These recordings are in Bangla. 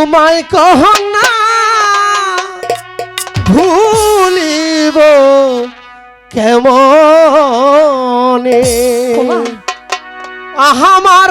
তোমায় কহ না ভুলিব কেমনে? আহামার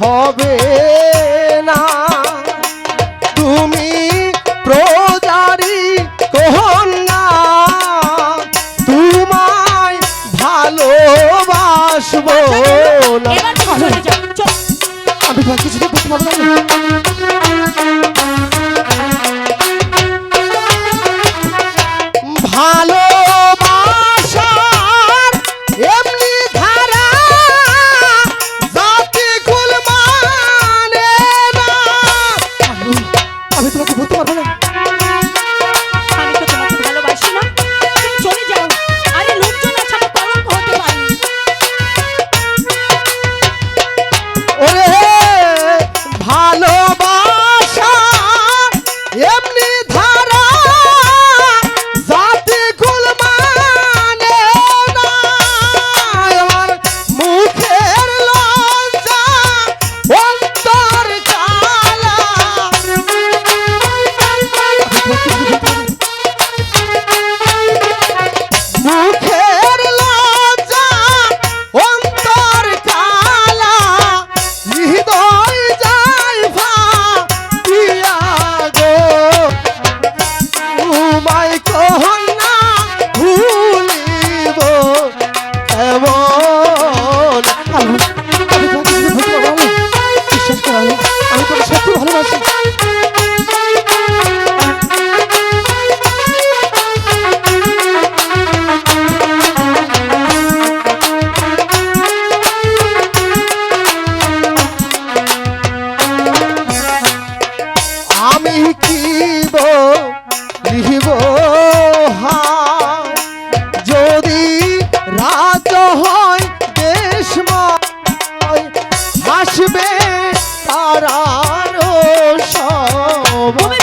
হবে না। তুমি প্রজারি কহন্যা তোমায় ভালোবাসবো না। আমি তোমার কিছুতে বুঝতে পারব Love. ba তারারও সব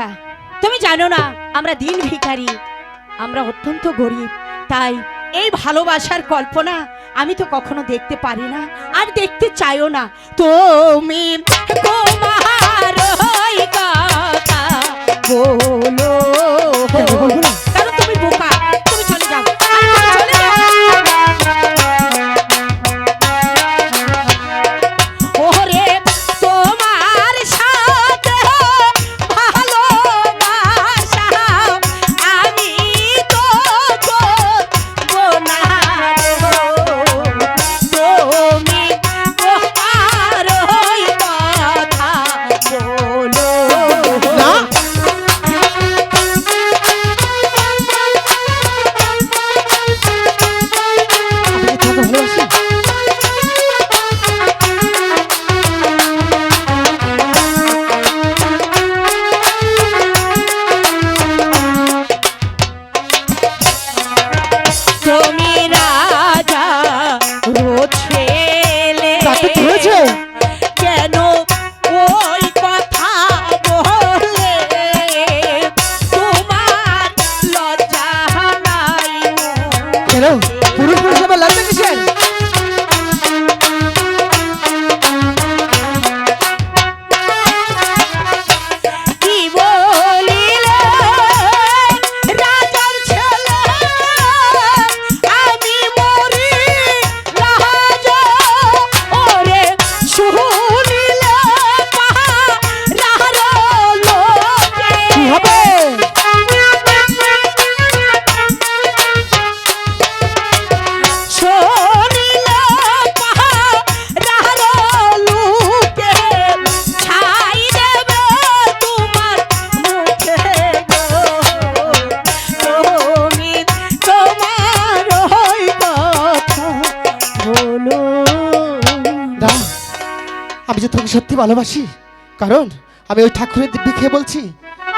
বোকা তুমি জানো না, আমরা দিন ভিকারি আমরা অত্যন্ত গরিব। তাই এই ভালোবাসার কল্পনা আমি তো কখনো দেখতে পারি না, আর দেখতে চাইও না। তুমি তোমার কথা সত্যি ভালোবাসি। কারণ আমি ওই ঠাকুরের দিব্যি খেয়ে বলছি